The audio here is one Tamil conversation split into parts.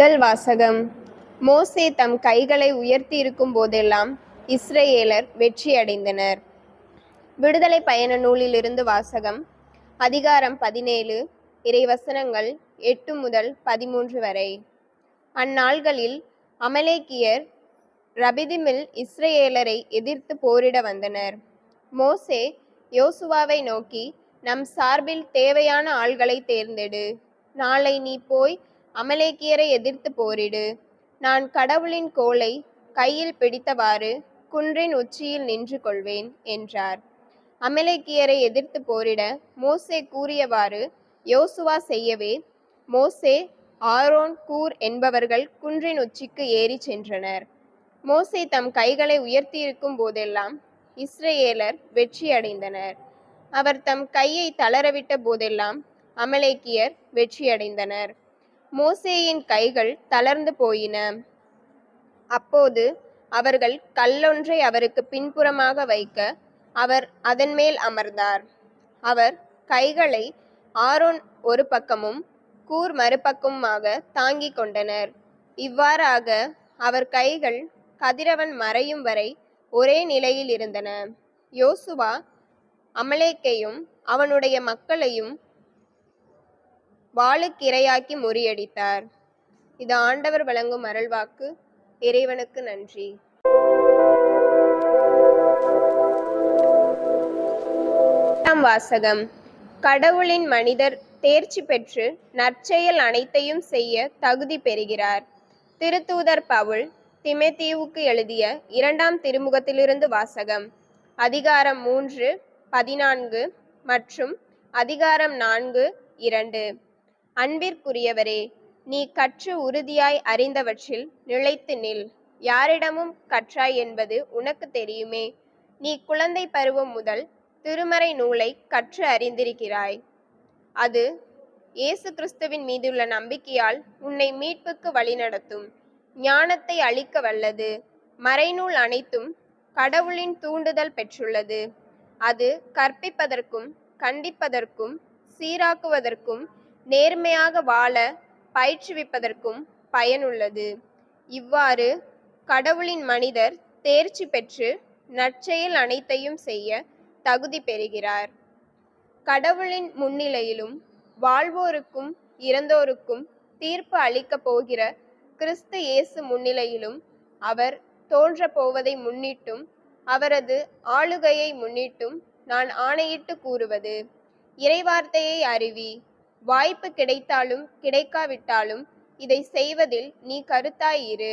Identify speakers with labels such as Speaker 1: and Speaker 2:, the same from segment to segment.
Speaker 1: முதல் வாசகம். மோசே தம் கைகளை உயர்த்தியிருக்கும் போதெல்லாம் இஸ்ரவேலர் வெற்றியடைந்தனர் விடுதலை பயண நூலிலிருந்து வாசகம். அதிகாரம் பதினேழு இறைவசனங்கள் எட்டு முதல் பதிமூன்று வரை. அந்நாள்களில் அமலேக்கியர் ரபிதிமில் இஸ்ரேலரை எதிர்த்து போரிட வந்தனர். மோசே யோசுவாவை நோக்கி நம் சார்பில் தேவையான ஆள்களை தேர்ந்தெடு. நாளை நீ போய் அமலேக்கியரை எதிர்த்து போரிடு. நான் கடவுளின் கோலை கையில் பிடித்தவாறு குன்றின் உச்சியில் நின்று கொள்வேன் என்றார். அமலேக்கியரை எதிர்த்து போரிட மோசே கூறியவாறு யோசுவா செய்யவே மோசே ஆரோன் கூர் என்பவர்கள் குன்றின் உச்சிக்கு ஏறி சென்றனர். மோசே தம் கைகளை உயர்த்தியிருக்கும் போதெல்லாம் இஸ்ரேலர் வெற்றியடைந்தனர் அவர் தம் கையை தளரவிட்ட போதெல்லாம் அமலேக்கியர் வெற்றியடைந்தனர் மோசேயின் கைகள் தளர்ந்து போயின. அப்போது அவர்கள் கல்லொன்றை அவருக்கு பின்புறமாக வைக்க அவர் அதன் மேல் அமர்ந்தார். அவர் கைகளை ஆரோன் ஒரு பக்கமும் கூர் மறுபக்கமுமாக தாங்கிக் கொண்டனர். இவ்வாறாக அவர் கைகள் கதிரவன் மறையும் வரை ஒரே நிலையில் இருந்தன. யோசுவா அமலேக்கையும் அவனுடைய மக்களையும் வாளுக்கிரையாக்கி முறியடித்தார். இது ஆண்டவர் வழங்கும் அருள்வாக்கு. இறைவனுக்கு நன்றி. வாசகம். கடவுளின் மனிதர் தேர்ச்சி பெற்று நற்செயல் அனைத்தையும் செய்ய தகுதி பெறுகிறார். திருத்தூதர் பவுல் திமெத்தீவுக்கு எழுதிய இரண்டாம் திருமுகத்திலிருந்து வாசகம். அதிகாரம் மூன்று பதினான்கு மற்றும் அதிகாரம் நான்கு இரண்டு. அன்பிற்குரியவரே நீ கற்று உறுதியாய் அறிந்தவற்றில் நிலைத்து நில். யாரிடமும் கற்றாய் என்பது உனக்கு தெரியுமே. நீ குழந்தை பருவம் முதல் திருமறை நூலை கற்று அறிந்திருக்கிறாய். அது இயேசு கிறிஸ்துவின் மீதுள்ள நம்பிக்கையால் உன்னை மீட்புக்கு வழிநடத்தும். ஞானத்தை அளிக்க வல்லது. மறைநூல் அனைத்தும் கடவுளின் தூண்டுதல் பெற்றுள்ளது. அது கற்பிப்பதற்கும் கண்டிப்பதற்கும் சீராக்குவதற்கும் நேர்மையாக வாழ பயிற்றுவிப்பதற்கும் பயனுள்ளது. இவ்வாறு கடவுளின் மனிதர் தேர்ச்சி பெற்று நற்செயல் அனைத்தையும் செய்ய தகுதி பெறுகிறார். கடவுளின் முன்னிலையிலும் வாழ்வோருக்கும் இறந்தோருக்கும் தீர்ப்பு அளிக்கப் போகிற கிறிஸ்து இயேசு முன்னிலையிலும் அவர் தோன்றப்போவதை முன்னிட்டும் அவரது ஆளுகையை முன்னிட்டும் நான் ஆணையிட்டு கூறுவது. இறைவார்த்தையை அறிவி வாய்ப்பு கிடைத்தாலும் கிடைக்காவிட்டாலும் இதை செய்வதில் நீ கருத்தாயிரு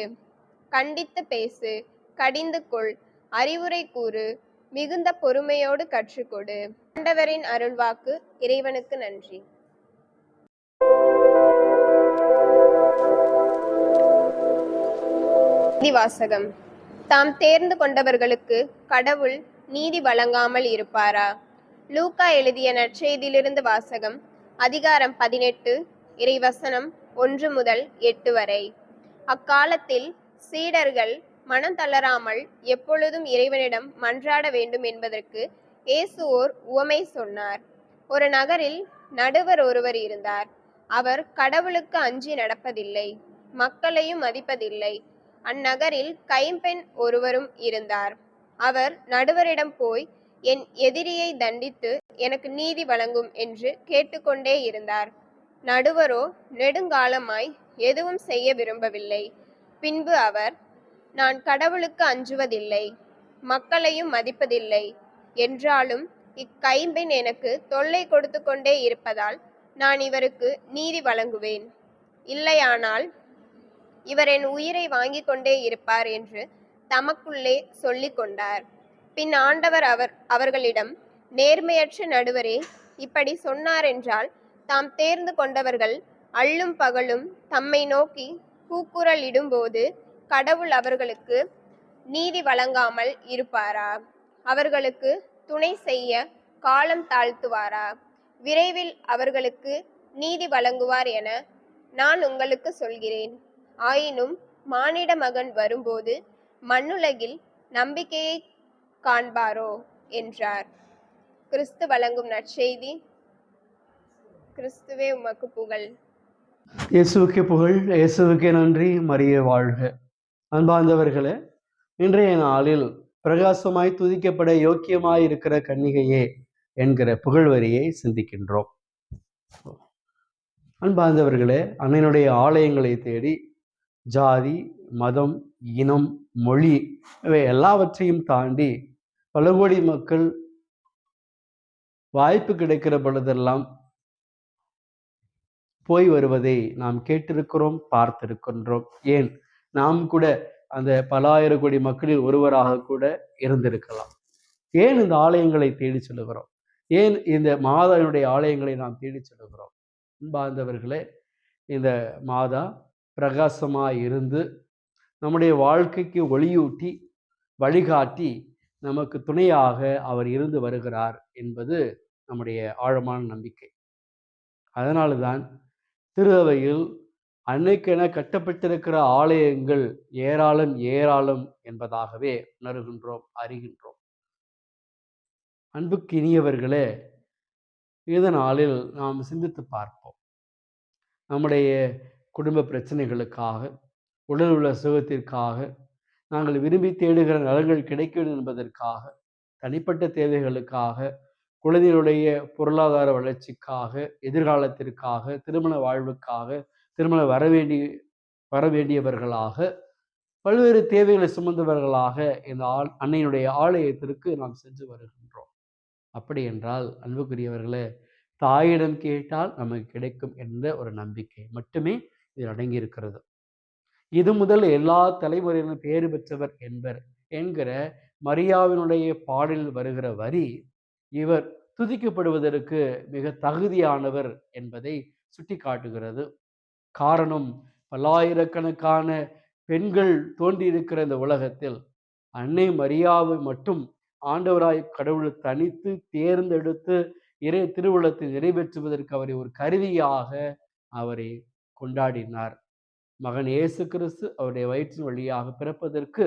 Speaker 1: கண்டித்து பேசு கடிந்து கொள் அறிவுரை கூறு மிகுந்த பொறுமையோடு கற்றுக்கொடு. ஆண்டவரின் அருள்வாக்கு இறைவனுக்கு நன்றி. வாசகம் தாம் தேர்ந்து கொண்டவர்களுக்கு கடவுள் நீதி வழங்காமல் இருப்பாரா? லூக்கா எழுதிய நற்செய்தியிலிருந்து வாசகம் அதிகாரம் பதினெட்டு இறைவசனம் ஒன்று முதல் எட்டு வரை. அக்காலத்தில் சீடர்கள் மனம் தளராமல் எப்பொழுதும் இறைவனிடம் மன்றாட வேண்டும் என்பதற்கு இயேசு ஓர் உவமை சொன்னார். ஒரு நகரில் நடுவர் ஒருவர் இருந்தார். அவர் கடவுளுக்கு அஞ்சி நடப்பதில்லை மக்களையும் மதிப்பதில்லை. அந்நகரில் கைம்பெண் ஒருவரும் இருந்தார். அவர் நடுவரிடம் போய் என் எதிரியை தண்டித்து எனக்கு நீதி வழங்கும் என்று கேட்டுக்கொண்டே இருந்தார். நடுவரோ நெடுங்காலமாய் எதுவும் செய்ய விரும்பவில்லை. பின்பு அவர் நான் கடவுளுக்கு அஞ்சுவதில்லை மக்களையும் மதிப்பதில்லை என்றாலும் இக்கைம்பின் எனக்கு தொல்லை கொடுத்து கொண்டே இருப்பதால் நான் இவருக்கு நீதி வழங்குவேன். இல்லையானால் இவர் என் உயிரை வாங்கிக் கொண்டே இருப்பார் என்று தமக்குள்ளே சொல்லிக் கொண்டார் பின் ஆண்டவர் அவர் அவர்களிடம் நேர்மையற்ற நடுவரே இப்படி சொன்னார் என்றால் தாம் தேர்ந்து கொண்டவர்கள் அள்ளும் பகலும் தம்மை நோக்கி கூக்குரல் இடும்போது கடவுள் அவர்களுக்கு நீதி வழங்காமல் இருப்பாரா? அவர்களுக்கு துணை செய்ய காலம் தாழ்த்துவாரா? விரைவில் அவர்களுக்கு நீதி வழங்குவார் என நான் உங்களுக்கு சொல்கிறேன். ஆயினும் மானிட மகன் வரும்போது மண்ணுலகில் நம்பிக்கையை காண்பாரோ? என்றார். கிறிஸ்து வழங்கும் நற்செய்தி. கிறிஸ்துவே உமக்கு புகழ்.
Speaker 2: இயேசுவுக்கு புகழ் இயேசுவுக்கே நன்றி மரிய வாழ்க. அன்பார்ந்தவர்களே இன்றைய நாளில் பிரகாசமாய் துதிக்கப்பட யோக்கியமாய் இருக்கிற கன்னிகையே என்கிற புகழ்வரியை சிந்திக்கின்றோம். அன்பார்ந்தவர்களே அன்னையினுடைய ஆலயங்களை தேடி ஜாதி மதம் இனம் மொழி இவை எல்லாவற்றையும் தாண்டி பல கோடி மக்கள் வாய்ப்பு கிடைக்கிற பொழுதெல்லாம் போய் வருவதை நாம் கேட்டிருக்கிறோம் பார்த்திருக்கின்றோம். ஏன்? நாம் கூட அந்த பல ஆயிரம் கோடி மக்களில் ஒருவராக கூட இருந்திருக்கலாம். ஏன் இந்த ஆலயங்களை தேடி செல்லுகிறோம்? ஏன் இந்த மாதாவினுடைய ஆலயங்களை நாம் தேடி செல்லுகிறோம்? அன்பார்ந்தவர்களே இந்த மாதா பிரகாசமாக இருந்து நம்முடைய வாழ்க்கைக்கு ஒளியூட்டி வழிகாட்டி நமக்கு துணையாக அவர் இருந்து வருகிறார் என்பது நம்முடைய ஆழமான நம்பிக்கை. அதனால தான் திருவையில் அன்னைக்கென கட்டப்பட்டிருக்கிற ஆலயங்கள் ஏராளம் ஏராளம் என்பதாகவே உணர்கின்றோம் அறிகின்றோம். அன்புக்கு இனியவர்களே இதனாலில் நாம் சிந்தித்து பார்ப்போம். நம்முடைய குடும்ப பிரச்சனைகளுக்காக உடல் உள்ள சுகத்திற்காக நாங்கள் விரும்பி தேடுகிற நலன்கள் கிடைக்கும் என்பதற்காக தனிப்பட்ட தேவைகளுக்காக குழந்தைகளுடைய பொருளாதார வளர்ச்சிக்காக எதிர்காலத்திற்காக திருமண வாழ்வுக்காக திருமண வரவேண்டி வரவேண்டியவர்களாக வர வேண்டியவர்களாக பல்வேறு தேவைகளை சுமந்தவர்களாக இந்த ஆள் அன்னையினுடைய ஆலயத்திற்கு நாம் சென்று வருகின்றோம். அப்படி என்றால் அன்புக்குரியவர்களே தாயிடம் கேட்டால் நமக்கு கிடைக்கும் என்ற ஒரு நம்பிக்கை மட்டுமே இதில் அடங்கியிருக்கிறது. இது முதல் எல்லா தலைமுறையிலும் பேறு பெற்றவர் என்பர் என்கிற மரியாவினுடைய பாடலில் வருகிற வரி இவர் துதிக்கப்படுவதற்கு மிக தகுதியானவர் என்பதை சுட்டி காட்டுகிறது காரணம் பல்லாயிரக்கணக்கான பெண்கள் தோன்றியிருக்கிற இந்த உலகத்தில் அன்னை மரியாவை மட்டும் ஆண்டவராய் கடவுள் தனித்து தேர்ந்தெடுத்து இறை திருவுளத்தை நிறைவேற்றுவதற்கு அவரை ஒரு கருவியாக அவரை கொண்டாடினார். மகன் இயேசு கிறிஸ்து அவருடைய வயிற்றின் வழியாக பிறப்பதற்கு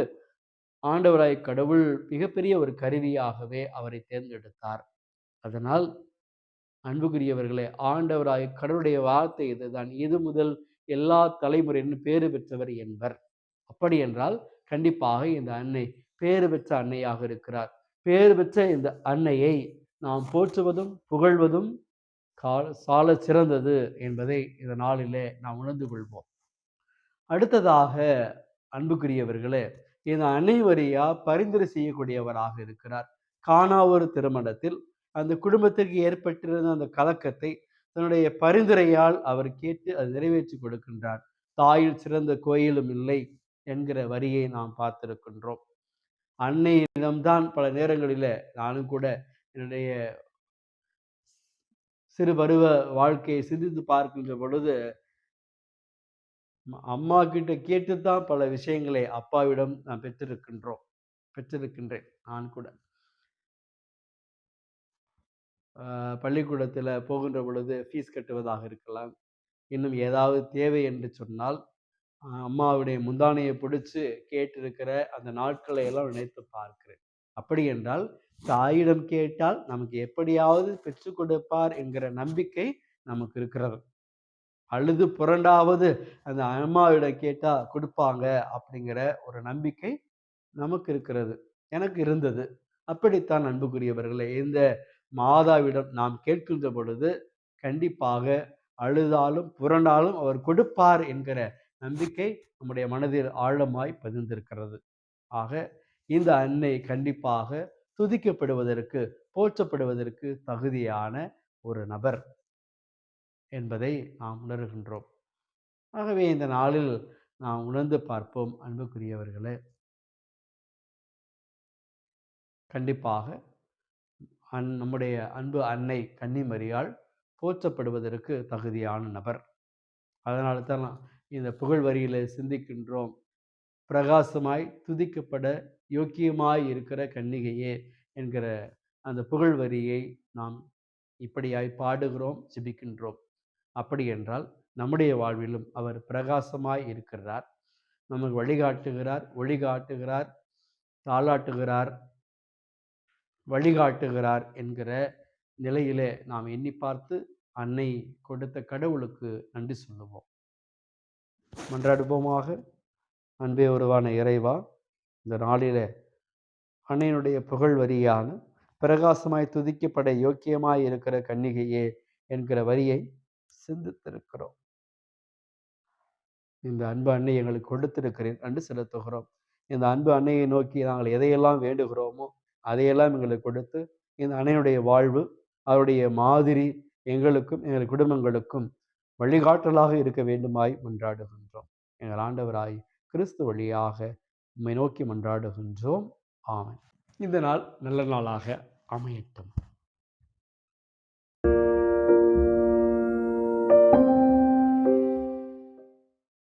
Speaker 2: ஆண்டவராய் கடவுள் மிகப்பெரிய ஒரு கருவியாகவே அவரை தேர்ந்தெடுத்தார். அதனால் அன்புக்குரியவர்களே ஆண்டவராய் கடவுளுடைய வார்த்தை இதுதான். இது முதல் எல்லா தலைமுறையிலும் பேறு பெற்றவர் என்பர். அப்படி என்றால் கண்டிப்பாக இந்த அன்னை பேறு பெற்ற அன்னையாக இருக்கிறார். பேறு பெற்ற இந்த அன்னையை நாம் போற்றுவதும் புகழ்வதும் கால சால சிறந்தது என்பதை இந்த நாளிலே நாம் உணர்ந்து கொள்வோம். அடுத்ததாக அன்புக்குரியவர்களே இந்த அனைவரையா பரிந்துரை செய்யக்கூடியவராக இருக்கிறார். காணா திருமணத்தில் அந்த குடும்பத்திற்கு ஏற்பட்டிருந்த அந்த கலக்கத்தை தன்னுடைய பரிந்துரையால் அவர் கேட்டு அது நிறைவேற்றி கொடுக்கின்றார். தாயில் சிறந்த கோயிலும் இல்லை என்கிற வரியை நாம் பார்த்திருக்கின்றோம். அன்னையிடம்தான் பல நேரங்களில் நானும் கூட என்னுடைய சிறு பருவ வாழ்க்கையை சிந்தித்து பார்க்கின்ற பொழுது அம்மா கிட்ட கேட்டுத்தான் பல விஷயங்களை அப்பாவிடம் நான் பெற்றிருக்கின்றோம் பெற்றிருக்கின்றேன் நான் கூட. பள்ளிக்கூடத்தில் போகின்ற பொழுது ஃபீஸ் கட்டுவதாக இருக்கலாம். இன்னும் ஏதாவது தேவை என்று சொன்னால் அம்மாவுடைய முந்தானையை பிடிச்சு கேட்டிருக்கிற அந்த நாட்களை எல்லாம் நினைத்து பார்க்கிறேன். அப்படி என்றால் தாயிடம் கேட்டால் நமக்கு எப்படியாவது பெற்றுக் கொடுப்பார் என்கிற நம்பிக்கை நமக்கு இருக்கிறது. அழுது புரண்டாவது அந்த அம்மாவிடம் கேட்டால் கொடுப்பாங்க அப்படிங்கிற ஒரு நம்பிக்கை நமக்கு இருக்கிறது எனக்கு இருந்தது. அப்படித்தான் அன்புக்குரியவர்களே இந்த மாதாவிடம் நாம் கேட்கின்ற பொழுது கண்டிப்பாக அழுதாலும் புரண்டாலும் அவர் கொடுப்பார் என்கிற நம்பிக்கை நம்முடைய மனதில் ஆழமாய் பதிந்திருக்கிறது. ஆக இந்த அன்னை கண்டிப்பாக துதிக்கப்படுவதற்கு போற்றப்படுவதற்கு தகுதியான ஒரு நபர். என்பதை நாம் உணர்கின்றோம். ஆகவே இந்த நாளில் நாம் உணர்ந்து பார்ப்போம் அன்புக்குரியவர்களே. கண்டிப்பாக அன் நம்முடைய அன்பு அன்னை கன்னிமரியால் போற்றப்படுவதற்கு தகுதியான நபர். அதனால தான் இந்த புகழ் வரியில் சிந்திக்கின்றோம். பிரகாசமாய் துதிக்கப்பட யோக்கியமாய் இருக்கிற கன்னிகையே என்கிற அந்த புகழ் வரியை நாம் இப்படியாய் பாடுகிறோம் ஜிபிக்கின்றோம். அப்படி என்றால் நம்முடைய வாழ்விலும் அவர் பிரகாசமாய் இருக்கிறார். நமக்கு வழிகாட்டுகிறார் ஒளிகாட்டுகிறார் தாளாட்டுகிறார் வழிகாட்டுகிறார் என்கிற நிலையிலே நாம் எண்ணி பார்த்து அன்னை கொடுத்த கடவுளுக்கு நன்றி சொல்லுவோம். மன்றாடுபோமாக அன்பே உருவான இறைவா இந்த நாளில் அன்னையினுடைய புகழ் வரியான பிரகாசமாய் துதிக்கப்பட யோக்கியமாய் இருக்கிற கன்னிகையே என்கிற வரியை சிந்தித்திருக்கிறோம். இந்த அன்பு அன்னை எங்களுக்கு கொடுத்திருக்கிறேன். நன்றி செலுத்துகிறோம். இந்த அன்பு அன்னையை நோக்கி நாங்கள் எதையெல்லாம் வேண்டுகிறோமோ அதையெல்லாம் எங்களுக்கு கொடுத்து இந்த அன்னையுடைய வாழ்வு அவருடைய மாதிரி எங்களுக்கும் எங்கள் குடும்பங்களுக்கும் வழிகாட்டலாக இருக்க வேண்டுமாய் மன்றாடுகின்றோம். எங்கள் ஆண்டவராய் கிறிஸ்து வழியாக உம்மை நோக்கி மன்றாடுகின்றோம். ஆமை இந்த நாள் நல்ல நாளாக அமையட்டும்.